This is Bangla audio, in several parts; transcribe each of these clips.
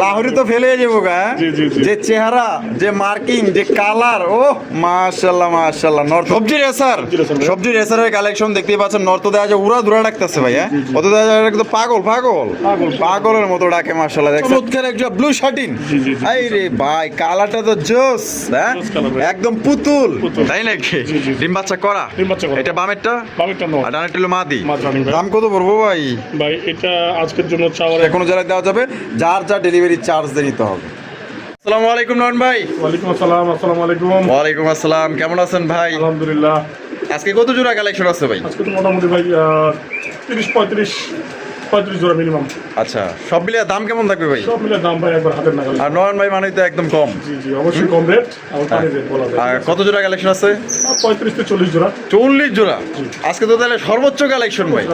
লাহোরি তো ফেলে যাব গা হ্যাঁ? যে চেহারা যে মার্কিং যে কালার ও মাশাল্লাহ মাশাল্লাহ নর্থ সবজি রেসার সবজি। রেসারের কালেকশন দেখতেই পাচ্ছেন নর্থ দেওয়া যায় উড়া দুরা ডাকতেছে ভাই হ্যাঁ অত দেওয়া যায় একদম পাগল পাগল পাগল। পাগলের মতো ডাকে মাশাল্লাহ দেখছেন চমৎকার একটা ব্লু শার্টিন। এই রে ভাই কালারটা তো জোস হ্যাঁ। একদম পুতুল। তাই নাকি। ডিম বাচ্চা করা। এটা বামেরটা বামেরটা নয়। আর ডানেরটা হলো মাদি। দাম কত পড়ব ভাই ভাই এটা আজকের জন্য চাওয়ার কোনো জায়গায় দেওয়া যাবে যার যা ডেলিভারি চার্জ দিয়ে নিতে হবে। আসসালামু আলাইকুম নন ভাই। ওয়ালাইকুম আসসালাম আসসালামু আলাইকুম। ওয়ালাইকুম আসসালাম কেমন আছেন ভাই? আলহামদুলিল্লাহ। আজকে কত জোড়া কালেকশন আছে ভাই? আজকে তো মোটামুটি ভাই তিরিশ পঁয়ত্রিশ। পঁয়ত্রিশ জোড়া মিনিমাম আচ্ছা সব মিলিয়ে দাম কেমন থাকবে ভাই? সব মিলে দাম ভাই একবার হাতের নাগাল। আর নয়ন ভাই মানে তো একদম কম। জি জি অবশ্যই কম রেট বলা আর কত জোড়া কালেকশন আছে? পঁয়ত্রিশ থেকে চল্লিশ জোড়া। চল্লিশ জোড়া? আজকে তো তাহলে সর্বোচ্চ কালেকশন ভাই।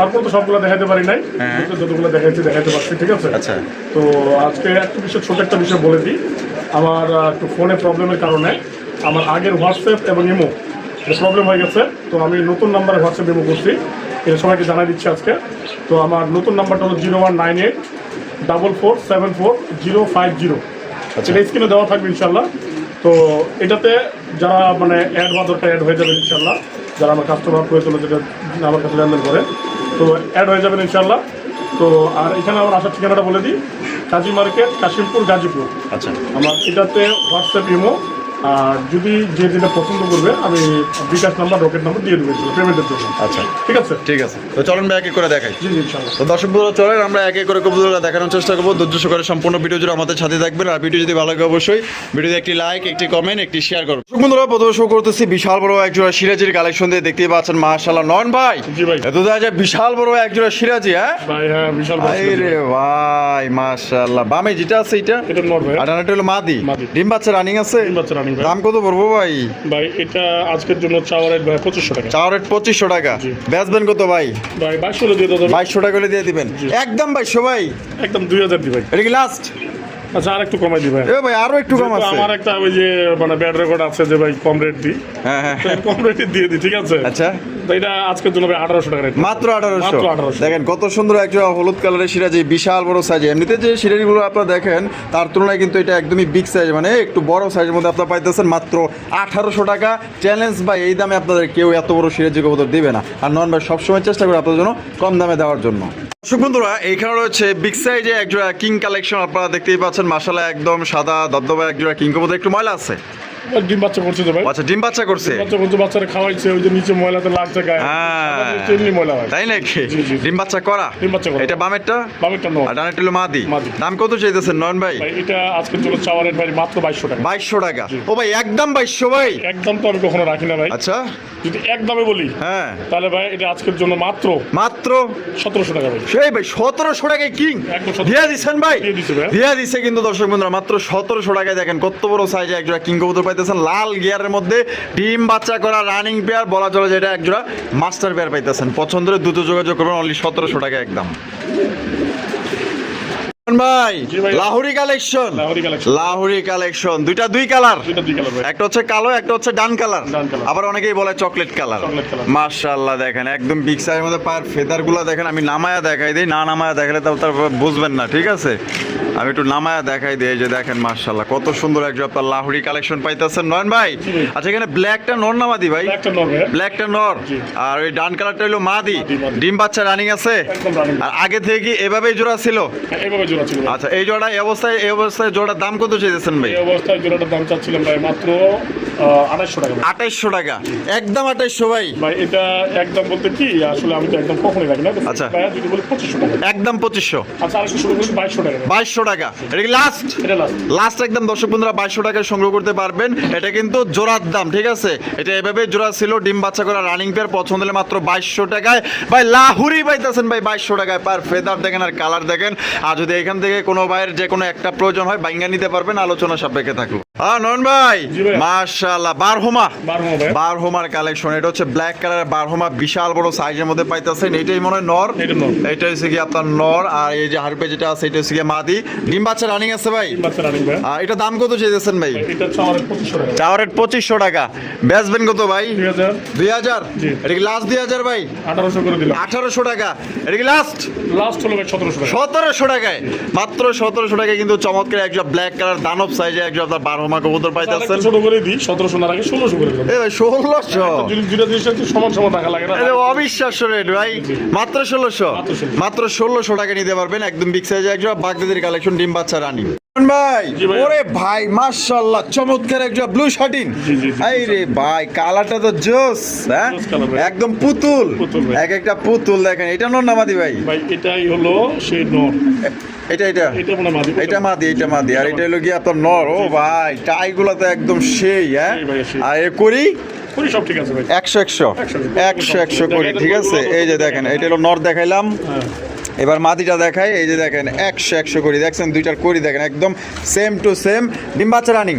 তারপর তো সবগুলো দেখাতে পারি নাই। হ্যাঁ। যতগুলো দেখাইছি দেখাতে পারছি ঠিক আছে? আচ্ছা। তো আজকে একটা বিষয় ছোট একটা বিষয় বলে দিই। আমার একটু ফোনে প্রবলেমের কারণে আমার আগের হোয়াটসঅ্যাপ এবং ইমো প্রবলেম হয়ে গেছে। তো আমি নতুন নাম্বারে হোয়াটসঅ্যাপ ইমো করছি। এটা সবাইকে জানাই দিচ্ছি আজকে। তো আমার নতুন নাম্বারটা হলো zero one nine eight double four seven four zero five zero. এটা স্ক্রিনে দেওয়া থাকবে ইনশাল্লাহ তো এটাতে যারা মানে অ্যাড বা দরকার অ্যাড হয়ে যাবে ইনশাল্লাহ যারা আমার কাস্টমার প্রয়োজন যেটা আমার কাছে লেনদেন করে। তো অ্যাড হয়ে যাবেন ইনশাল্লাহ তো আর এখানে আমার আসার ঠিকানাটা বলে দিই। কাজী মার্কেট কাশিমপুর গাজীপুর। আচ্ছা। আমার এটাতে হোয়াটসঅ্যাপ ইমো। আর যদি যে যেটা পছন্দ করবে আমি বিকাশ নাম্বার রকেট নাম্বার দিয়ে দেবো পেমেন্টের জন্য। আচ্ছা। ঠিক আছে? ঠিক আছে। তো চলুন ভাই এক করে দেখাই। জি জি তো দর্শক বন্ধুরা চলেন আমরা এক এক করে কবুতরগুলো দেখানোর চেষ্টা করব। ধৈর্য সহকারে সম্পূর্ণ ভিডিও জুড়ে আমাদের সাথে থাকবেন। আর ভিডিও যদি ভালো লাগে অবশ্যই ভিডিওতে একটি লাইক একটি কমেন্ট একটি শেয়ার করুন। দর্শক বন্ধুরা প্রথমে শো করতেছি বিশাল বড় একজোড়া সিরাজির কালেকশন দিয়ে দেখতেই পাচ্ছেন মাশাআল্লাহ। নন ভাই জি ভাই। এত দেখা যায় বিশাল বড় একজোড়া সিরাজি হ্যাঁ? ভাই হ্যাঁ বিশাল বড় আরে ভাই মাশাআল্লাহ। বামে যেটা আছে এটা? এটা নর ভাই। আর ডানাটা হলো মাদি। ডিম বাচ্চা রানিং আছে? তিন বাচ্চা রানিং ভাই। দাম কত পড়ব ভাই? ভাই এটা আজকের জন্য চাওয়ার রেট ভাই পঁচিশশো টাকা। চাওয়ার রেট পঁচিশশো টাকা। বেচবেন কত ভাই? ভাই বাইশশো দিয়ে দাও বাইশশো টাকা করে দিয়ে দিবেন। একদম বাইশশো ভাই। একদম দুই হাজার দি ভাই। এটা কি লাস্ট আচ্ছা আর একটু কমাই দি ভাই। এ ভাই আরও একটু কম আছে। আমার একটা ওই যে মানে ব্যাড রেকর্ড আছে যে ভাই কম রেট দিই। হ্যাঁ হ্যাঁ কম রেটে দিয়ে দিই ঠিক আছে? আচ্ছা। তো এটা আজকের জন্য ভাই আঠারোশো টাকা রেট মাত্র আঠারোশো। মাত্র 1800 দেখেন কত সুন্দর একটা হলুদ কালারের সিরাজি বিশাল বড় সাইজ এমনিতে যে সিরাজিগুলো আপনারা দেখেন তার তুলনায় কিন্তু এটা একদমই বিগ সাইজ মানে একটু বড় সাইজের মধ্যে আপনারা পাইতেছেন মাত্র আঠারোশো টাকা। চ্যালেঞ্জ বা এই দামে আপনাদের কেউ এত বড় সিরাজি কবুতর দিবে না। আর নন ভাই সবসময় চেষ্টা করে আপনাদের জন্য কম দামে দেওয়ার জন্য। দর্শক বন্ধুরা এখানে রয়েছে বিগ সাইজে একজোড়া কিং কালেকশন আপনারা দেখতেই পাচ্ছেন। মাসালা একদম সাদা দবদবা একজোড়া কিং কবুতর একটু ময়লা আছে। ডিম বাচ্চা করছে তো ভাই। আচ্ছা ডিম বাচ্চা করছে? বাচ্চা করছে বাচ্চারা খাওয়াইছে ওই যে নিচে ময়লাতে লাগছে গায়ে। হ্যাঁ। এমনি ময়লা হয়। তাই নাকি। ডিম বাচ্চা করা? ডিম বাচ্চা করা। এটা বামেরটা? বামেরটা নয়। আর ডানেরটা হলো মাদি। দাম কত চাইতেছেন নয়ন ভাই? এটা চাওয়ার ভাই মাত্র বাইশশো টাকা। বাইশশো টাকা। ও ভাই একদম ভাই? একদম তো আমি কখনো রাখি না ভাই। আচ্ছা। যদি বলি হ্যাঁ। তাহলে ভাই এটা আজকের জন্য মাত্র মাত্র? সতেরোশো টাকা ভাই। সেই ভাই সতেরোশো টাকায় কিং? 1700 দিয়ে দিচ্ছেন ভাই? দিয়ে দিছে কিন্তু দর্শক বন্ধুরা মাত্র সতেরোশো টাকায় দেখেন কত বড় সাইজে একজোড়া কিং কবুতর পাইতেছেন লাল গিয়ারের মধ্যে ডিম বাচ্চা করা রানিং পেয়ার বলা চলে যেটা একজোড়া মাস্টার পেয়ার পাইতেছেন। পছন্দের দুটো যোগাযোগ করবেন অনলি সতেরোশো টাকা একদম। ভাই। লাহুরি কালেকশন লাহোরি কালেকশন দুইটা দুই কালার একটা হচ্ছে কালো একটা হচ্ছে ডান কালার আবার অনেকেই বলে চকলেট কালার মাশাআল্লাহ দেখেন একদম বিগ সাইজের মধ্যে পায়ের ফেদারগুলো দেখেন আমি নামায়া দেখাই দিই। না নামায়া দেখালে তারপর বুঝবেন না ঠিক আছে? আমি একটু নামায়া দেখাই দিই যে দেখেন মাশাআল্লাহ কত সুন্দর একজন আপনার লাহুরি কালেকশন পাইতেছেন। নয়ন ভাই আচ্ছা এখানে ব্ল্যাকটা নর না মাদি ভাই? ব্ল্যাকটা নর আর ওই ডান কালারটা হলো মাদি। ডিম বাচ্চা রানিং আছে? আর আগে থেকে কি এভাবেই জোড়া ছিল? এইভাবে জোড়া। ছিল আচ্ছা এই জোড়া এই অবস্থায় এই অবস্থায় জোড়ার দাম কত চেয়েছেন ভাই? এই অবস্থায় জোড়াটার দাম চাচ্ছিলাম ভাই মাত্র আড়াইশো টাকা। আঠাইশশো টাকা। একদম আঠাইশশো ভাই। ভাই এটা একদম বলতে কি আসলে আমি তো একদম কখনোই রাখি না আচ্ছা। যদি বলি পঁচিশশো টাকা। একদম পঁচিশশো। আচ্ছা আরেকটু শুরু করি বাইশশো টাকা। বাইশশো টাকা। এটা কি লাস্ট এটা লাস্ট লাস্ট একদম দর্শক বন্ধুরা বাইশশো টাকায় সংগ্রহ করতে পারবেন। এটা কিন্তু জোড়ার দাম ঠিক আছে? এটা এভাবে জোড়া ছিল ডিম বাচ্চা করা রানিং পেয়ার পছন্দ হলে মাত্র বাইশশো টাকায়। ভাই লাহুরি পাইতেছেন ভাই বাইশশো টাকায়। পার ফেদার দেখেন আর কালার দেখেন। আর যদি এখান থেকে কোনো ভাইয়ের যে কোনো একটা প্রয়োজন হয় বাইঙ্গা নিতে পারবেন আলোচনা সাপেক্ষে থাকল। হ্যাঁ নন ভাই। মাশাআল্লাহ বারহোমা। বারহোমার কালেকশন এটা হচ্ছে ব্ল্যাক কালারের বারহোমা বিশাল বড় সাইজের মধ্যে পাইতেছেন। এটাই মনে হয় নর। এটা হচ্ছে কি আপনার নর আর এই যে হারপে যেটা আছে এটা হচ্ছে কি মাদি। ডিম বাচ্চা রানিং আছে ভাই? আর এটা দাম কত চাইতেছেন ভাই? পঁচিশশো টাকা। চাওয়ার রেট পঁচিশশো টাকা। বেচবেন কত ভাই? দুই হাজার। এটা কি লাস্ট দুই হাজার ভাই? আঠারোশো টাকা। এটা কি লাস্ট লাস্ট হলো সতেরোশো সতেরোশো টাকায়। মাত্র সতেরোশো টাকায় কিন্তু চমৎকার একজন ব্ল্যাক কালার দানব সাইজে একজন আপনার বারহমা কবুতর পাইতেছেন। ছোট করে দিই সতেরোশো না রাখে ষোলোশো করে এ ভাই ষোলোশো? যদি দুটা জিনিস সমান সমান টাকা লাগে না। অবিশ্বাস্য রেট ভাই। মাত্র ষোলোশো? মাত্র 1600 মাত্র ষোলোশো টাকা নিতে পারবেন একদম বিগ সাইজে একজন বাগদাদের কালেকশন ডিম বাচ্চা রানি। ভাই ওরে ভাই মাশাআল্লাহ চমৎকার ব্লু শার্টিন। এই রে ভাই কালারটা তো জোস হ্যাঁ। একদম পুতুল। এক একটা পুতুল দেখেন এটা নর নামাদি ভাই? ভাই এটাই হলো সেই নর। এটা এটা। এটা মাদি এটা মাদি আর এটা হলো গিয়ে আপনার নর। ও ভাই টাইগুলো তো একদম সেই হ্যাঁ? আর এ করি? একশো একশো। একশো একশো। করি ঠিক আছে? এই যে দেখেন। এটা হলো নর দেখাইলাম। হ্যাঁ। এবার মাদিটা দেখাই এই যে দেখেন একশো একশো করি। দেখছেন দুইটার করি দেখেন একদম সেম টু সেম ডিম বাচ্চা রানিং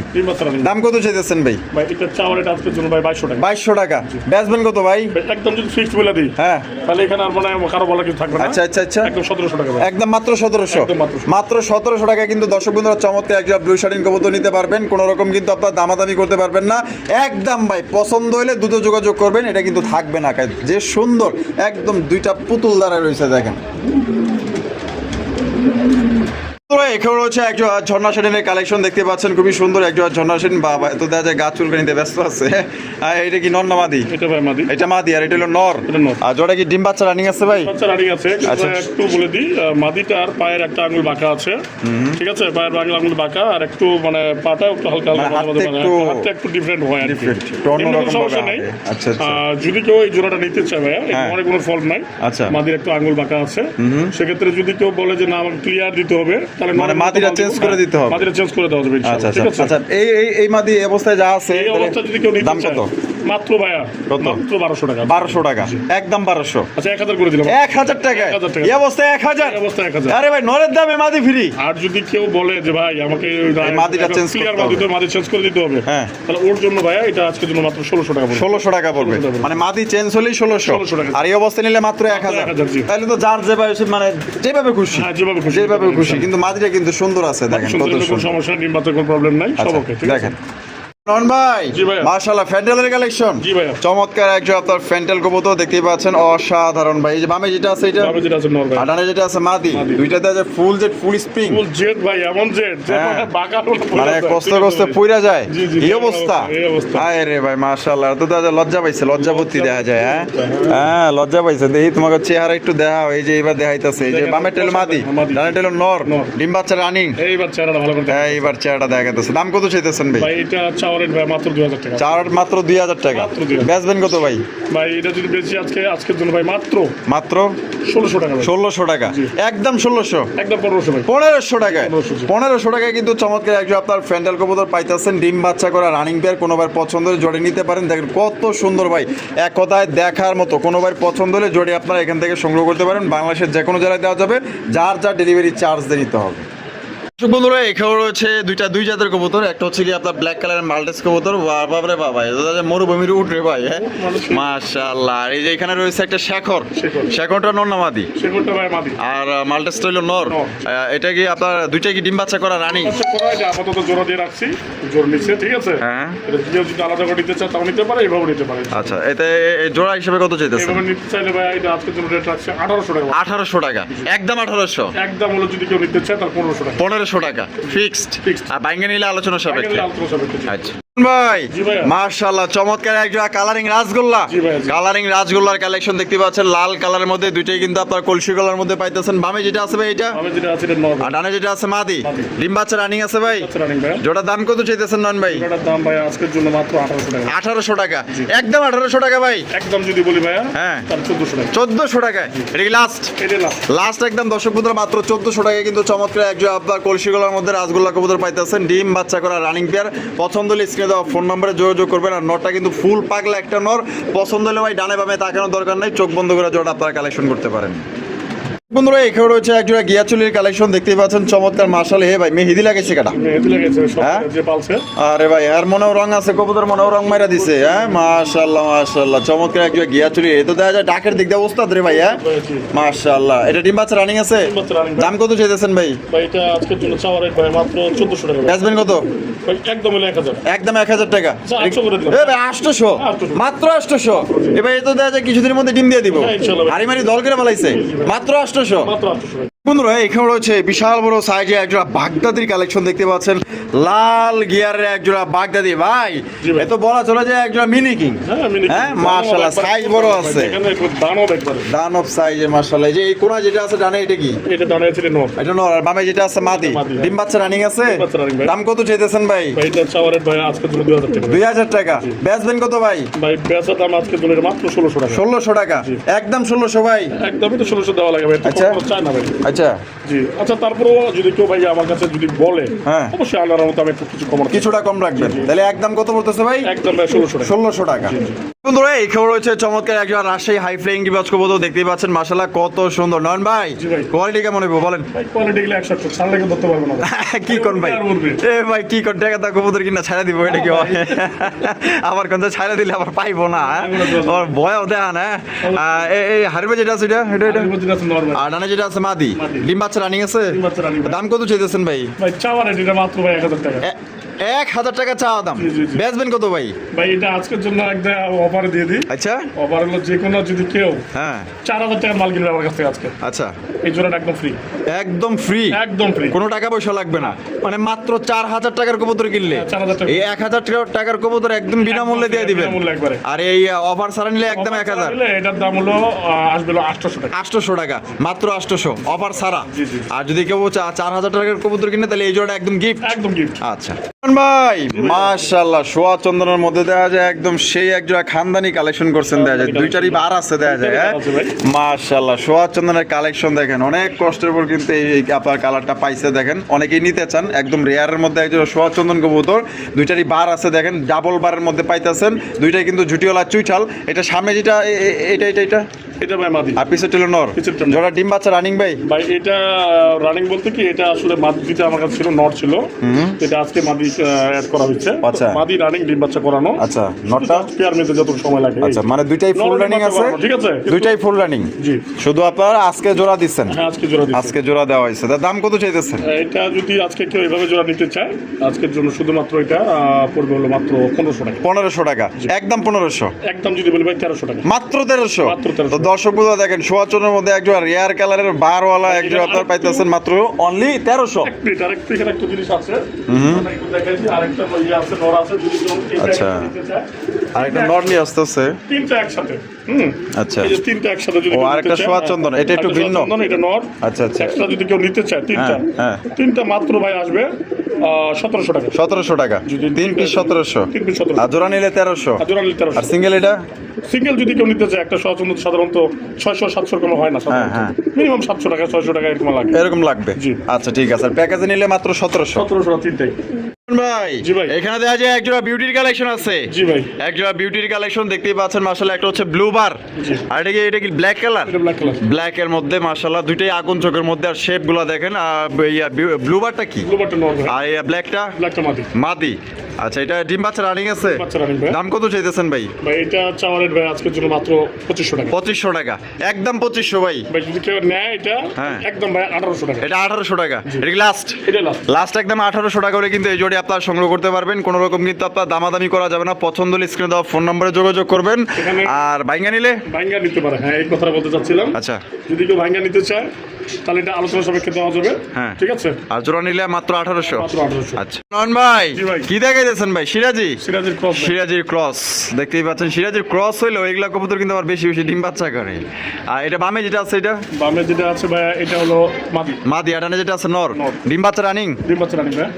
দাম কত চাইতেছেন ভাই? ভাই এটা চাওয়ার এটা আজকের জন্য ভাই বাইশশো টাকা। বাইশশো টাকা। কত ভাই? একদম যদি ফিক্সড বলে দিই হ্যাঁ। তাহলে এখানে আর মানে কারও বলা কিছু থাকবে না। আচ্ছা আচ্ছা আচ্ছা। একদম সতেরোশো টাকা একদম মাত্র সতেরোশো। মাত্র 1700 সতেরোশো টাকা কিন্তু দর্শক বন্ধুরা চমৎকার একজন ব্লু শার্টিন কবুতর নিতে পারবেন। কোনো রকম কিন্তু আপনার দামাদামি করতে পারবেন না। একদম ভাই পছন্দ হলে দ্রুত যোগাযোগ করবেন। এটা কিন্তু থাকবে না কাজ। যে সুন্দর একদম দুইটা পুতুল দ্বারা রয়েছে দেখেন। Thank you. এখানে রয়েছে একজন ঝর্ণা সেনের কালেকশন দেখতে পাচ্ছেন খুবই সুন্দর একজন ঝর্ণা সেন। বাবা তো দেখা যায় গাছ চুলকে ব্যস্ত আছে। আর এটা কি নর না মাদি? এটা ভাই মাদি। এটা মাদি আর এটা হলো নর। আর জোড়া কি ডিম বাচ্চা রানিং আছে ভাই? বাচ্চা রানিং আছে। আচ্ছা। একটু বলে দিই মাদিটার পায়ের একটা আঙুল বাঁকা আছে। ঠিক আছে? পায়ের আঙুল আঙুল বাঁকা আর একটু মানে পাটা একটু হালকা হালকা মানে একটু- ডিফারেন্ট হয় আর কি। সমস্যা নেই। আচ্ছা, আচ্ছা। যদি কেউ এই জোড়াটা নিতে চায় হ্যাঁ। কোনো ফল্ট নাই। আচ্ছা। মাদির একটু আঙুল বাঁকা আছে। সেক্ষেত্রে যদি কেউ বলে যে না আমাকে ক্লিয়ার দিতে হবে তাহলে মানে change দিব। করে দিতে হবে। মাদিটা চেঞ্জ করে দেওয়া যাবে আচ্ছা আচ্ছা আচ্ছা এই এই এই এই অবস্থায় যা আছে এই অবস্থা যদি কেউ নিতে দাম কত? মাত্র ভাইয়া? মাত্র বারোশো টাকা। বারোশো টাকা একদম বারোশো। আচ্ছা এক হাজার করে দিলাম। এক হাজার টাকায়? 1000 টাকা। এই অবস্থায় এক হাজার? এই অবস্থায় 1000 আরে ভাই নরের দামে মাদি ফ্রি আর যদি কেউ বলে যে ভাই আমাকে change ক্লিয়ার করতে মাদি মাদি চেঞ্জ করে দিতে হবে। হ্যাঁ। তাহলে ওর জন্য ভাইয়া এটা আজকের জন্য মাত্র ষোলোশো টাকা পড়বে। ষোলোশো টাকা পড়বে। মানে মাদি চেঞ্জ হলেই ষোলোশো। 1600 টাকা। আর এই অবস্থায় নিলে মাত্র এক হাজার। 1000 তাহলে তো যার যেভাবে মানে যেভাবে খুশি। হ্যাঁ, যেভাবে খুশি। যেভাবে খুশি। কিন্তু কিন্তু সুন্দর আছে দেখেন কত সুন্দর সমস্যা নেই কোনো প্রবলেম নাই সব আচ্ছা, ওকে দেখেন। নন ভাই মাশাআল্লাহ ফ্যান্টেলের কালেকশন জি ভাইয়া। চমৎকার একজন আপনার ফ্যান্টেল কবুতর দেখতেই পাচ্ছেন অসাধারণ ভাই এই যে বামে যেটা আছে এটা তবে যেটা আছে নর ভাই আর যেটা আছে মাদি মাদি। দুইটাতে আছে ফুল জেড ফুল স্প্রিং ফুল জেট ভাই এমন জেট যে হ্যাঁ। মানে বাঁকা মানে কষ্ট কষ্ট ভাই? যায় জি, জি, এই এই অবস্থা অবস্থা, এই অবস্থা। হায় রে ভাই মাশাআল্লাহ তো দাদা লজ্জা পাইছে লজ্জাবতী দেখা যায় হ্যাঁ হ্যাঁ লজ্জা পাইছে দেখি তোমাকে চেহারা একটু দেখাও এই যে এবার দেখাইতেছে এই যে বামে টেল মাদি। ডানে টেল নর। ডিম বাচ্চা রানিং এইবার চেহারাটা ভালো করে। হ্যাঁ এইবার চেহারাটা দেখাইতেছে দাম কত চাইতেছেন ভাই ভাই এটা চাওয়ার রেট ভাই মাত্র দুই হাজার টাকা। চার মাত্র দুই হাজার টাকা। বেচবেন কত ভাই? ভাই এটা যদি বেশি আজকে আজকের জন্য ভাই মাত্র মাত্র ষোলোশো টাকা ষোলোশো টাকা। একদম ষোলোশো। একদম পনেরোশো ভাই। পনেরোশো টাকায় পনেরোশো টাকায় কিন্তু চমৎকার একজন আপনার ফ্যান্ডাল কবুতর পাইতেছেন ডিম বাচ্চা করা রানিং পেয়ার কোনো বার পছন্দ হলে জড়ে নিতে পারেন। দেখেন কত সুন্দর ভাই এক কথায় দেখার মতো। কোনো বার পছন্দ হলে জড়ে আপনারা এখান থেকে সংগ্রহ করতে পারেন। বাংলাদেশের যে কোনো জেলায় দেওয়া যাবে। যার যা ডেলিভারি চার্জ দিয়ে নিতে হবে। বন্ধুরা এখানে রয়েছে দুইটা দুই জাতের কবুতর। একটা হচ্ছে কি আপনার ব্ল্যাক কালারের মাল্টেস কবুতর। বাবারে বাবা এটা মরুভূমির উঠ রে ভাই হ্যাঁ? মাশাআল্লাহ। এই যে এখানে রয়েছে একটা শেখর। শেখর। শেখরটা সেগুলোটা মাদি? আর মাল্টেসটা হলো নর। নর। এটা কি আপনার দুইটা কি ডিম বাচ্চা করা রানিং? আপাতত জোড়া দিয়ে রাখছি। জোর নিচ্ছে ঠিক আছে? হ্যাঁ। যদি আলাদা করে নিতে চায় তাও নিতে পারে এইভাবে নিতে পারে। আচ্ছা এতে এ জোড়া হিসেবে কত নিতে চাইলে ভাই এটা আজকের জন্য রেট রাখছে আঠারোশো টাকা। আঠারোশো টাকা। একদম আঠারোশো। একদম হলো যদি কেউ নিতে চায় তাহলে পনেরোশো টাকা। পনেরোশো টাকা ফিক্সড। আর বাইঙ্গে নিলে আলোচনা সাপেক্ষে। আচ্ছা ভাই মার্শাল্লাহ চমৎকার একজন কালারিং রাসগোল্লা জি ভাইয়া, জি। কালারিং রাসগোল্লার কালেকশন দেখতে পাচ্ছেন লাল কালারের মধ্যে দুইটাই কিন্তু আপনার কলসি কালার মধ্যে পাইতেছেন। বামে যেটা আছে ভাই এটা? আমি যেটা আছে এটা নর্মাল আর ডানে যেটা আছে মাদি? মাদি। ডিম বাচ্চা রানিং আছে ভাই? রানিং দাম কত চাইতেছেন নন ভাই? দাম ভাই আজকের জন্য মাত্র আঠারোশো টাকা। একদম আঠারোশো টাকা ভাই। একদম যদি বলি ভাইয়া হ্যাঁ। চোদ্দশো টাকা। এটা লাস্ট একদম দর্শক বন্ধুরা মাত্র চোদ্দশো কিন্তু চমৎকার একজন আপনার কলসিগুলোর মধ্যে রাসগোল্লা কবুতর পাইতেছেন। ডিম বাচ্চা করা রানিং পেয়ার পছন্দ হলে স্ক্রিনে দেওয়া ফোন নম্বরে যোগাযোগ করবেন আর নরটা কিন্তু ফুল পাকলে একটা নর। পছন্দ হলে ভাই ডানে বামে তাকানোর দরকার নেই, চোখ বন্ধ করে জোড়া আপনারা কালেকশন করতে পারেন। বন্ধুরা এখানে রয়েছে একজোড়া গিয়াচুলির কালেকশন দেখতেই পাচ্ছেন চমৎকার মার্শাল। হে ভাই মেহেদি লাগাইছে কাটা? মেহেদি লেগেছে হ্যাঁ? আরে ভাই আর মনেও রং আছে কবুতর মনেও রং মাইরা দিছে হ্যাঁ? মাশাল্লাহ মাশাল্লাহ চমৎকার একজোড়া গিয়াচুলি। এ তো দেখা যায় ডাকের দিক দিয়ে ওস্তাদ রে ভাই হ্যাঁ? জি। মাশাল্লাহ এটা ডিম বাচ্চা রানিং আছে। দাম কত চাইতেছেন ভাই? ভাই এটা আজকের জন্য চাওয়ার ভাই মাত্র চোদ্দশো টাকা। ভাই। ব্যাসবেন কত একদম হলো এক হাজার। একদম এক হাজার টাকা। আচ্ছা, আটশো করে দিলাম। এ ভাই আটশোশো? 800 মাত্র আটশোশো? এবার এ তো দেখা যায় কিছুদিনের মধ্যে ডিম দিয়ে দিব। হ্যাঁ, ইনশাল্লাহ। মারি দল করে বলাইছে মাত্র আটশোশো মাত্র আটশো টাকা বন্ধুরা এখানে রয়েছে বিশাল বড় সাইজে একজোড়া বাগদাদির কালেকশন দেখতে পাচ্ছেন। লাল গিয়ারের একজোড়া বাগদাদি। ভাই জি ভাই। এ তো বলা চলে যায় একজোড়া মিনি কিং হ্যাঁ হ্যাঁ সাইজ বড় আছে। দেখবার দানব সাইজের এই যে এই কোনা যেটা আছে জানে এটা কি? এটা দাঁড়িয়ে ছিল নোট এটা নর আর বামে যেটা আছে মাদি। মাদি। ডিম বাচ্চা রানিং আছে। দাম কত চাইতেছেন ভাই? এটা চাওয়ার ভাই দুই হাজার টাকা। ভাই। দুই হাজার টাকা। বেচবেন কত ভাই? ভাই বেচার দাম জন্য এটা মাত্র ষোলোশো টাকা। ষোলোশো টাকা। একদম ষোলোশো ভাই? একদমই তো ষোলোশো দেওয়া লাগে ভাই। আচ্ছা। চায় না ভাই। আচ্ছা। জি আচ্ছা তারপরেও যদি কেউ ভাই আমার কাছে যদি বলে হ্যাঁ। অবশ্যই মতো আমি একটু কিছু কমার কিছুটা কম রাখবেন। তাহলে একদম কত পড়তেছে ভাই? একদম ষোলোশো টাকা। ষোলোশো টাকা। বন্ধুরা এই খবর রয়েছে চমৎকার। একজন রাজশাহী হাই ফ্লাইং ডিবাজ কবুতর দেখতেই পাচ্ছেন। মাসাল্লাহ কত সুন্দর। নয়ন ভাই কোয়ালিটি কেমন হইব বলেন? ভাই কোয়ালিটি গেলে একশো ছাড়লে কেউ ধরতে পারবে না কি কোন ভাই? এ ভাই কি কোন টাকা তা কবুতর কিনা ছাড়া দিব এটা কি হয়? আবার কোন ছাড়া দিলে আবার পাইবো না হ্যাঁ? আবার ভয়ও দেখা না এই হারবে যেটা আছে এটা এটা? এটা আর ডানে যেটা আছে মাদি। ডিম বাচ্চা রানিং আছে? ডিম বাচ্চা running, দাম কত চাইতেছেন ভাই? ভাই চাওয়ার এটা মাত্র ভাই এক হাজার টাকা। এক হাজার টাকা চাওয়া দাম। বেচবেন কত ভাই? ভাই এটা আজকের জন্য একটা অফার দিয়ে দিই। আচ্ছা। অফার হলো যে কোনো যদি কেউ হ্যাঁ। চার হাজার টাকার মাল কিনবে আমার কাছ থেকে আজকে। আচ্ছা। এই জোড়াটা একদম ফ্রি একদম ফ্রি একদম ফ্রি কোনো টাকা পয়সা লাগবে না। মানে মাত্র চার হাজার টাকার কবুতর কিনলে। হ্যাঁ, 4,000 টাকা। এই এক হাজার টাকার কবুতর একদম বিনামূল্যে দিয়ে দিবেন। বিনামূল্যে একবারে। আর এই অফার ছাড়া নিলে একদম এক হাজার। এটার দাম হলো আসবে আটশোশো টাকা। আটশোশো টাকা। মাত্র আটশোশো। অফার ছাড়া। জি, জি। আর যদি কেউ চা- চার হাজার টাকার কবুতর কিনে তাহলে এই জোড়া একদম গিফট একদম গিফট আচ্ছা। ভাই মাশাল্লাহ সোয়া চন্দনের মধ্যে দেখা যায় একদম সেই একজোড়া খানদানি কালেকশন করছেন দেখা যায়। দুইটারই বার আছে দেখা যায় হ্যাঁ। মাশাল্লাহ সোয়া চন্দনের কালেকশন দেখেন অনেক কষ্টের পর কিন্তু এই আপনার কালারটা পাইছে দেখেন। অনেকেই নিতে চান একদম রেয়ারের মধ্যে একজোড়া সোয়া চন্দন কবুতর দুইটারই বার আছে দেখেন ডাবল বারের মধ্যে পাইতেছেন। দুইটাই কিন্তু জুটিওয়ালা চুইঠাল। এটা সামনে যেটা এটা এটা এটা? এটা ভাই মাদি। আর পিছে টেলো নর। জোড়া ডিম বাচ্চা রানিং ভাই? ভাই এটা রানিং বলতে কি এটা আসলে মাদিটা আমার কাছে ছিল নট ছিল। এটা আজকে মাদি অ্যাড করা হচ্ছে। আচ্ছা। মাদি রানিং ডিম বাচ্চা করানো। আচ্ছা নটটা? পেয়ার মেতে যত সময় লাগে। আচ্ছা মানে দুইটাই ফুল রানিং আছে? ঠিক আছে? দুইটাই ফুল রানিং জি। শুধু আপনার আজকে জোড়া দিচ্ছেন? হ্যাঁ আজকে জোড়া আজকে জোড়া দেওয়া হয়েছে। তার দাম কত চাইতেছেন? এটা যদি আজকে কেউ এভাবে জোড়া নিতে চায় আজকের জন্য শুধুমাত্র এটা পড়বে হলো মাত্র পনেরোশো টাকা। পনেরোশো টাকা। একদম পনেরোশো? একদম যদি বলি ভাই তেরোশো টাকা। মাত্র তেরোশো? মাত্র 1300 তো দর্শক বন্ধুরা দেখেন সোয়াচনের মধ্যে একজন রেয়ার কালারের বারওয়ালা একজন আপনার পাইতেছেন মাত্র অনলি তেরোশো। আরেকটু এখানে একটা জিনিস আছে। দেখাচ্ছি আরেকটা ইয়ে আছে নর আছে যদি আচ্ছা। নিতে চায়, আর একটা নর নিয়ে আসতেছে। তিনটা একসাথে হুম। আচ্ছা। এই যে তিনটা একসাথে যদি ও, আরেকটা সোয়া চন্দন, এটা একটু ভিন্ন। চন্দন, এটা নর। আচ্ছা, আচ্ছা। এক্সট্রা যদি কেউ নিতে চায় তিনটা। হ্যাঁ, হ্যাঁ। তিনটা মাত্র ভাই আসবে সতেরোশো টাকা। সতেরোশো টাকা। তিন পিস সতেরোশো। তিন আর জোড়া নিলে তেরোশো। জোড়া নিলে তেরোশো। আর সিঙ্গেল এটা? সিঙ্গেল যদি কেউ নিতে চায় একটা সাধারণত ছয়শো সাতশো কোনো হয় না হ্যাঁ, হ্যাঁ। মিনিমাম সাতশো টাকা ছয়শো টাকা এরকম লাগে। এরকম লাগবে? আচ্ছা ঠিক আছে। আর প্যাকেজে নিলে মাত্র সতেরোশো। সতেরোশো তিনটাই। ভাই এখানে দেখা যায় একজোড়া বিউটির কালেকশন আছে। জি ভাই। একজোড়া বিউটির কালেকশন দেখতেই পাচ্ছেন মার্শাল্লাহ একটা হচ্ছে ব্লু বার আর এটা কি এটা কি ব্ল্যাক কালার ব্ল্যাক এর মধ্যে মার্শাল্লাহ দুইটাই আগুন চোখের মধ্যে আর শেপগুলো দেখেন। আর ব্লু বারটা কি? ব্লু বাটন নর ভাই আর ব্ল্যাকটা ব্ল্যাকটা মাটি মাদি। আচ্ছা এটা ডিম বাচ্চা রানিং আছে? দাম কত চাইতেছেন ভাই? ভাই এটা চাওয়ার রেট ভাই আজকের জন্য মাত্র পঁচিশশো টাকা। টাকা। একদম পঁচিশশো ভাই। ভাই যদি কেউ নেয় এটা হ্যাঁ। একদম ভাই আঠারোশো টাকা। এটা আঠারোশো টাকা। এটা লাস্ট এটা লাস্ট লাস্ট একদম আঠারোশো টাকা করে কিন্তু এই জোড়ি আপনার সংগ্রহ করতে পারবেন। কোনো রকম কিন্তু আপনার দামাদামি করা যাবে না। পছন্দ হলে স্ক্রিনে দেওয়া ফোন নম্বরে যোগাযোগ করবেন। আর বাইঙ্গা নিলে? ভাঙ্গা নিতে পারে। হ্যাঁ এই কথাটা বলতে চাচ্ছিলাম। আচ্ছা। যদি কেউ ভাঙ্গা নিতে চায় তাহলে এটা আলোচনা সাপেক্ষে দেওয়া যাবে। হ্যাঁ। ঠিক আছে? আর জোড়া নিলে মাত্র আঠারোশো। মাত্র আঠারোশো। আচ্ছা। নন ভাই কি দেখাইতেছেন ভাই? সিরাজি? সিরাজির ক্রস সিরাজির ক্রস দেখতেই পাচ্ছেন সিরাজির ক্রস হইল এগুলা কবুতর কিন্তু আবার বেশি বেশি ডিম বাচ্চা করে। আর এটা বামে যেটা আছে এটা? বামে যেটা আছে ভাই এটা হলো মাদি। মাদি আটানে যেটা আছে নর। নর। ডিম বাচ্চা রানিং ডিম বাচ্চা রানিং ভাই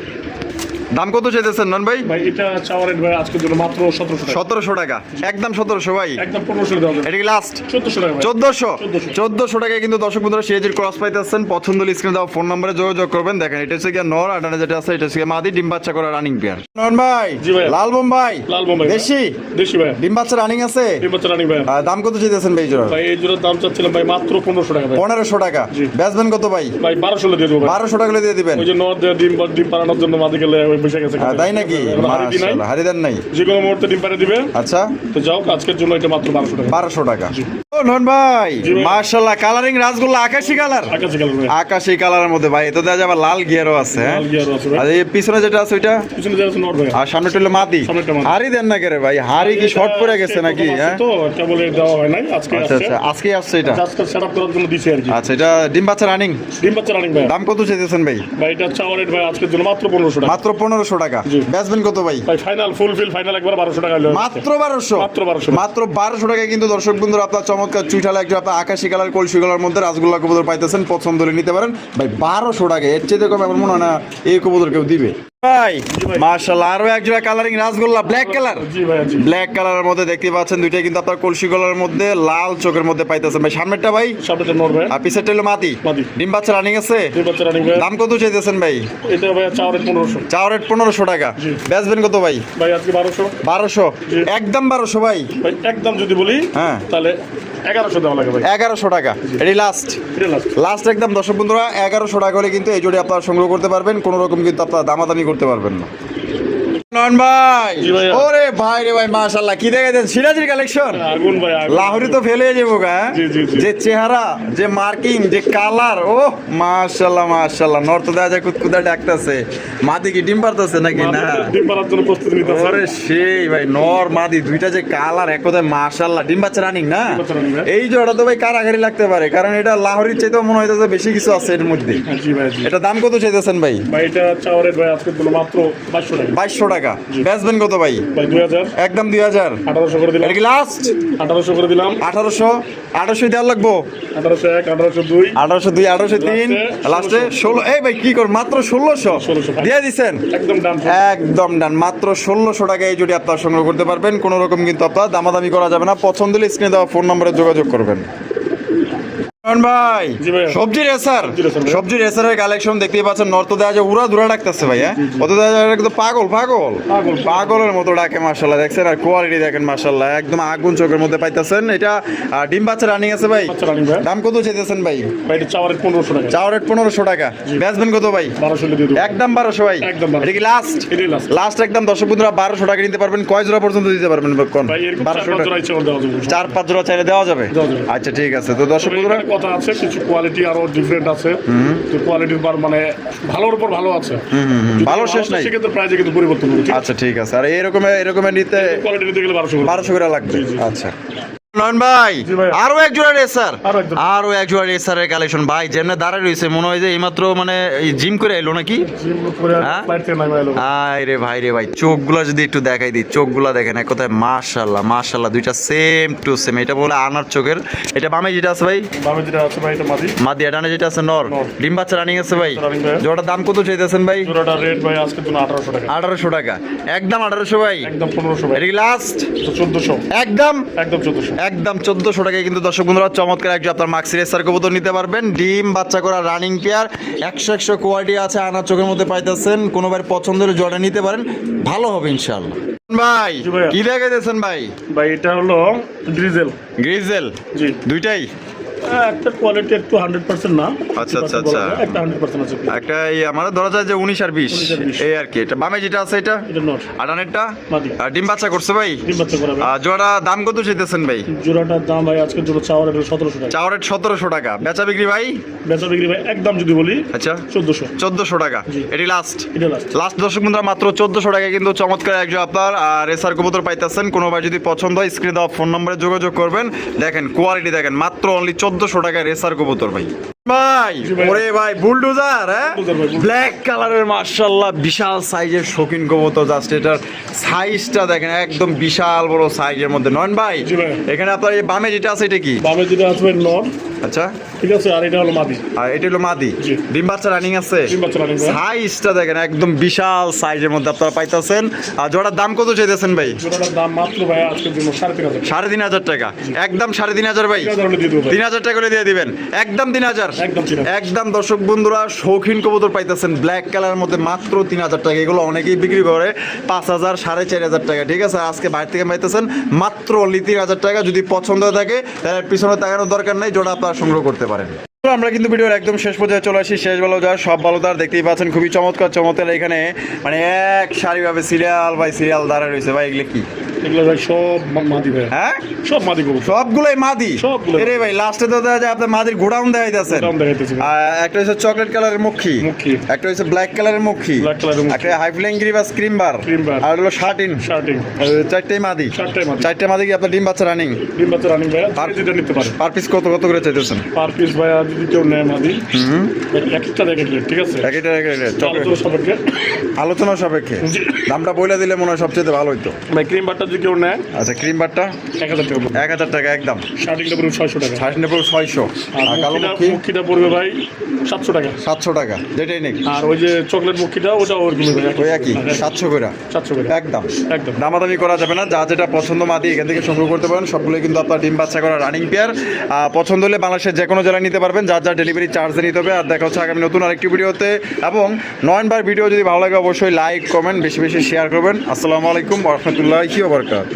দাম কত চাইতেছেন নন ভাই? ভাই এটা চাওয়ার রেট ভাই আজকের জন্য মাত্র সতেরোশো টাকা। সতেরোশো টাকা। একদম সতেরোশো ভাই। একদম পনেরোশো দেওয়া যাবে এটা কি লাস্ট চোদ্দশো টাকা ভাই। চোদ্দশো? 1400 টাকায় কিন্তু দর্শক বন্ধুরা সিএজির ক্রস পাইতেছেন পছন্দ স্ক্রিনে দেওয়া ফোন নম্বরে যোগাযোগ করবেন। দেখেন এটা হচ্ছে গিয়ে নর আটানে যেটা আছে এটা হচ্ছে মাদি ডিম বাচ্চা করা রানিং পেয়ার নন ভাই জি ভাই। লাল বোম্বাই লাল বোম্বাই। দেশি? দেশি ভাই ডিম বাচ্চা রানিং আছে? তিন বছর রানিং ভাই দাম কত চাইতেছেন ভাই জোড়া ভাই এই জোড়ার দাম চাচ্ছিলাম ভাই মাত্র পনেরোশো টাকা ভাই। পনেরোশো টাকা। জি। বেচবেন কত ভাই? ভাই বারোশো দিয়ে দেবো ভাই। বারোশো টাকা দিয়ে দিবেন। ওই যে দিয়ে ডিম ডিম পাড়ানোর জন্য মাদি গেলে বসে গেছে তাই নাকি? এখন হাড়ি দি নাই। মাশাআল্লাহ, হারি দেন নাই। যে কোনো মুহূর্তে ডিম পাড়ে দিবে। আচ্ছা। তো যাও আজকের জন্য এটা মাত্র বারোশো টাকা। বারোশো টাকা। নন ভাই জি কালারিং রাসগোল্লা আকাশি কালার আকাশি কালার ভাই। আকাশি কালারের মধ্যে ভাই এতে দেখা যাবে লাল গিয়ারও আছে হ্যাঁ? লাল গিয়ার আছে ভাই। আর এই পিছনে যেটা আছে ওইটা? পিছনে যাচ্ছে নট ভাই। আর সামনে টুলে মাটি হাড়ি দেন না কেরে ভাই হাড়ি কি শর্ট পড়ে গেছে নাকি হ্যাঁ? হয় আচ্ছা আচ্ছা আজকে আসছে এটা। আচ্ছা এটা ডিম বাচ্চা রানিং ডিম বাচ্চা রানিং ভাই। দাম কত চাইতেছেন ভাই? ভাই এটা চাওয়ার ভাই আজকের জন্য মাত্র পনেরোশো মাত্র পনেরোশো টাকা। ব্যাটসম্যান কত ভাই? ফাইনাল ফুল ফিল ফাইনাল একবার বারোশো টাকা মাত্র বারোশো? মাত্র বারোশো মাত্র বারোশো টাকায় কিন্তু দর্শক বন্ধুরা আপনার চমৎকার চুইঠালা একটু আপনার আকাশি কালার কলসি কালার মধ্যে রাজগোল্লা কবুতর পাইতেছেন। পছন্দ হলে নিতে পারেন। ভাই বারোশো টাকা এর চেয়ে কম আমার মনে হয় না এই কবুতর কেউ দিবে। ভাই। মার্শাল্লাহ আরও এক জোড়া colouring rasgulla black colour black কালারের মধ্যে দেখতে পাচ্ছেন দুইটাই কিন্তু আপনার কলসি কালারের মধ্যে লাল চোখের মধ্যে পাইতেছেন। ভাই সামনেরটা ভাই? আর পিছেরটা হলো মাটি। ডিম বাচ্চা রানিং আছে? দাম কত চাইতেছেন ভাই? চাও রেট পনেরোশো। টাকা। বেচবেন কত ভাই? বারোশো। একদম বারোশো ভাই একদম যদি বলি হ্যাঁ। তাহলে এগারোশো দেওয়া লাগে এগারোশো টাকা। এটি লাস্ট লাস্ট লাস্ট একদম দর্শক বন্ধুরা এগারোশো টাকা হলে কিন্তু এই জোড়ি আপনারা সংগ্রহ করতে পারবেন কোনো রকম কিন্তু আপনারা দামাদামি করতে পারবেন না। নন ভাই। ওরে ভাই রে ভাই মাশাল্লাহ কি দেখে দেন কালেকশন আগুন ভাই লাহোরি তো ফেলে যাব গা হ্যাঁ? জি, জি, জি। যে চেহারা যে মার্কিং যে কালার ও মাশাল্লাহ মাশাল্লাহ নর্থ দেওয়া যায় কুতকুদা ডাকতেছে। মাদি কি ডিম পারতেছে নাকি? না। ডিম পাড়ার জন্য প্রস্তুতি নিতে ওরে সেই ভাই নর মাদি দুইটা যে কালার এক কথায় ডিম বাচ্চা রানিং না? হ্যাঁ। এই তো ভাই কারাগারি লাগতে পারে কারণ এটা লাহোরির চাইতেও মনে হইতেছে বেশি কিছু আছে এর মধ্যে। এটা দাম কত চাইতেছেন ভাই? ভাই এটা ভাই মাত্র টাকা। বেচবেন কত ভাই? একদম দুই হাজার। আঠারোশো করে দিলাম। লাস্ট আঠারোশো করে দিলাম। আঠারোশো আঠারোশো দেওয়ার লাগবো? আঠারোশো এক আঠারোশো দুই। আঠারোশো দুই আঠারোশো তিন লাস্টে ষোলো এই ভাই কি কর মাত্র ষোলোশো? 1600 দিয়ে দিচ্ছেন একদম ডান। একদম ডান। মাত্র ষোলোশো টাকায় এই জুটি আপনার সংগ্রহ করতে পারবেন। কোনো রকম কিন্তু আপনার দামাদামি করা যাবে না। পছন্দ হলে স্ক্রিনে দেওয়া ফোন নম্বরে যোগাযোগ করবেন। ভাই কালেকশন দেখতেই পাচ্ছেন নর্থ দেওয়া যায় উড়া ধুরা ডাকতেছে ভাই হ্যাঁ দেওয়া পাগল পাগল। পাগলের মতো ডাকে মার্শাল্লাহ দেখছেন? আর কোয়ালিটি দেখেন মার্শাল্লাহ একদম আগুন চোখের মধ্যে পাইতেছেন। এটা ডিম বাচ্চা রানিং আছে ভাই? দাম কত ভাই? চাওয়ার রেট পনেরোশো টাকা। কত ভাই? একদম বারোশো ভাই। একদম 1200 এটা কি লাস্ট লাস্ট একদম দর্শক বন্ধুরা বারোশো টাকা নিতে পারবেন। কয় জোড়া পর্যন্ত দিতে পারবেন চার বারোশো পাঁচ টাকা। জোড়া চার পাঁচ চাইলে দেওয়া যাবে? আচ্ছা ঠিক আছে। তো দর্শক বন্ধুরা কথা আছে কিছু কোয়ালিটি আরও ডিফারেন্ট আছে। তো কোয়ালিটির বার মানে ভালোর উপর ভালো আছে। ভালো শেষ নাই। সেক্ষেত্রে প্রাইজে কিন্তু পরিবর্তন আচ্ছা ঠিক আছে। আর এরকম এরকম নিতে কোয়ালিটি নিতে গেলে বারোশো বারোশো করে লাগবে। আচ্ছা। নয়ন ভাই আরও এক জোড়া রেসার আরও এক জোড়া। রেসারের কালেকশন ভাই যেমনে দাঁড়ায় রয়েছে মনে হয় যে এইমাত্র মানে জিম করে এলো নাকি? হ্যাঁ? ভাই রে ভাই চোখগুলো যদি একটু দেখাই দিই চোখগুলো দেখেন এক কথায় মাশাল্লাহ মাশাল্লাহ দুইটা সেম টু সেম এটা বলে আনার চোখের এটা বামে যেটা আছে ভাই? মাদি। ডানে যেটা আছে নর। ডিম বাচ্চা রানিং আছে ভাই। জোড়াটার দাম কত চাইতেছেন ভাই? আঠারোশো টাকা। একদম আঠারোশো ভাই? একদম পনেরোশো ভাই। লাস্ট চোদ্দশো। একদম? একদম চোদ্দশো। একদম চোদ্দশো টাকায় কিন্তু দর্শক বন্ধুরা চমৎকার একজন আপনার মাক্সি রেসার কবুতর নিতে পারবেন। ডিম বাচ্চা করা রানিং পেয়ার একশো একশো কোয়ালিটি আছে আনার চোখের মধ্যে পাইতেছেন। কোনো ভাই পছন্দের জলে নিতে পারেন। ভালো হবে ইনশাল্লাহ ভাই। কি দেখাইতেছেন ভাই? ভাই এটা হলো গ্রিজেল গ্রিজেল জি। দুইটাই? একটা কোয়ালিটি একটু হান্ড্রেড পার্সেন্ট না। আচ্ছা, আচ্ছা, আচ্ছা। একটা হান্ড্রেড পার্সেন্ট আছে। একটা এই আমার ধরা যায় যে উনিশ আর বিশ। 19 আর 20 এই আর কি। এটা বামে যেটা আছে এটা? এটা নট আটানেরটা আর ডিম বাচ্চা করছে ভাই? ডিম বাচ্চা করাবে আর জোড়া দাম কত চাইতেছেন ভাই? জোড়াটার দাম ভাই আজকের জন্য চাওয়ার এটা সতেরোশো টাকা। চাওয়ার রেট সতেরোশো টাকা। বেচা বিক্রি ভাই? বেচা বিক্রি ভাই একদম যদি বলি আচ্ছা। চোদ্দশো। চোদ্দোশো টাকা। এটি লাস্ট এটা লাস্ট লাস্ট দর্শক বন্ধুরা মাত্র চোদ্দশো টাকা কিন্তু চমৎকার একজন আপনার রেসার কবুতর পাইতেছেন। কোনো ভাই যদি পছন্দ হয় স্ক্রিনে দেওয়া ফোন নম্বরে যোগাযোগ করবেন। দেখেন কোয়ালিটি দেখেন মাত্র অনলি চোদ্দশো টাকায় রেসার কবুতর ভাই। ভাই জি ভাই। ওরে ভাই বুলডোজার হ্যাঁ। ব্ল্যাক কালারের মার্শাল্লাহ বিশাল সাইজের শৌখিন কবুতর জাস্ট এটার সাইজটা দেখেন একদম বিশাল বড় সাইজের মধ্যে। নয়ন ভাই এখানে আপনার এই বামে যেটা আছে এটা কি? বামে যেটা আসবে নন। আচ্ছা। ঠিক আছে আর এটা হলো মাদি। আর এটা হলো মাদি। ডিম বাচ্চা রানিং আছে? সাইজটা দেখেন একদম বিশাল সাইজের মধ্যে আপনারা পাইতেছেন। আর জোড়ার দাম কত চাইতেছেন ভাই? জোড়াটার দাম মাত্র ভাই আজকের জন্য সাড়ে তিন হাজার। টাকা। একদম সাড়ে তিন হাজার ভাই। তিন হাজার টাকা করে দিয়ে দিবেন। একদম তিন হাজার। একদম। দর্শক বন্ধুরা, শৌখিন কবুতর পাইতেছেন ব্ল্যাক কালারের মধ্যে মাত্র তিন হাজার টাকা। এগুলো অনেকেই বিক্রি করে পাঁচ হাজার সাড়ে চার হাজার টাকা, ঠিক আছে? আজকে বাইরে থেকে পাইতেছেন মাত্র অনলি তিন হাজার টাকা। যদি পছন্দ থাকে, তাহলে পিছনে তাকানোর দরকার নেই, জোড়া আপনারা সংগ্রহ করতে পারেন। আমরা কিন্তু ভিডিওর একদম শেষ পর্যায়ে চলে আসি। শেষ ভালো যা সব ভালো তার, দেখতেই পাচ্ছেন খুবই চমৎকার চমৎকার এখানে। মানে এক সারিভাবে সিরিয়াল বাই সিরিয়াল দাঁড়ায় রয়েছে। ভাই, এগুলো কি? এগুলো ভাই সব মাদি ভাই। হ্যাঁ? সব মাদি করব সবগুলোই মাদি? সবগুলো। এরে ভাই লাস্টে তো দেখা যায় আপনার মাদির গোডাউন দেখা যাচ্ছে দাম একটা হচ্ছে চকলেট কালারের মুখী। মুখী। একটা হচ্ছে ব্ল্যাক কালারের মুখী। Colour এর মুখী। একটা হাইফ্লাইং গ্রিবাস ক্রিম বার Cream আর হলো শার্টিন শার্টিং চারটেই মাদি। চারটাই মাদি। চারটে মাদি কি আপনার ডিম বাচ্চা রানিং ডিম বাচ্চা রানিং ভাই আর- যেটা নিতে পারে। পার পিস কত কত করে চাইতেছেন? পার পিস ভাই আর যদি কেউ নেয় মাদি এক একটা দেখে ঠিক আছে? একটা এক চকলেট আলোচনা সাপেক্ষে। দামটা বলে দিলে মনে হয় সবচেয়ে ভালো হইতো। ভাই ক্রিম বারটা যদি কেউ নেয় আচ্ছা ক্রিম বারটা এক হাজার টাকা পড়বে। এক হাজার টাকা একদম। শার্টিংটা পড়বে ছয়শো টাকা। সাড়ে নেব ছয়শো। আর কালো মুখিটা মুখী? মুখিটা পড়বে ভাই সাতশো টাকা। সাতশো টাকা যেটাই নেই। আর ওই যে চকলেট মুখিটা ওটা ভাই ওই একই সাতশো করে। সাতশো করে। একদম। একদম। দামাদামি করা যাবে না যা যেটা পছন্দ মাদি এখান থেকে সংগ্রহ করতে পারেন। সবগুলোই কিন্তু আপনার ডিম বাচ্চা করা রানিং পেয়ার পছন্দ হলে বাংলাদেশের যে কোনো জেলায় নিতে পারবেন যার যার ডেলিভারি চার্জে নিতে হবে। আর দেখা হচ্ছে আগামী নতুন আরেকটি ভিডিওতে এবং নয়নবার ভিডিও যদি ভালো লাগে অবশ্যই লাইক কমেন্ট বেশি বেশি শেয়ার করবেন। আসসালামু আলাইকুম রহমতুল্লাহি ওবরকাত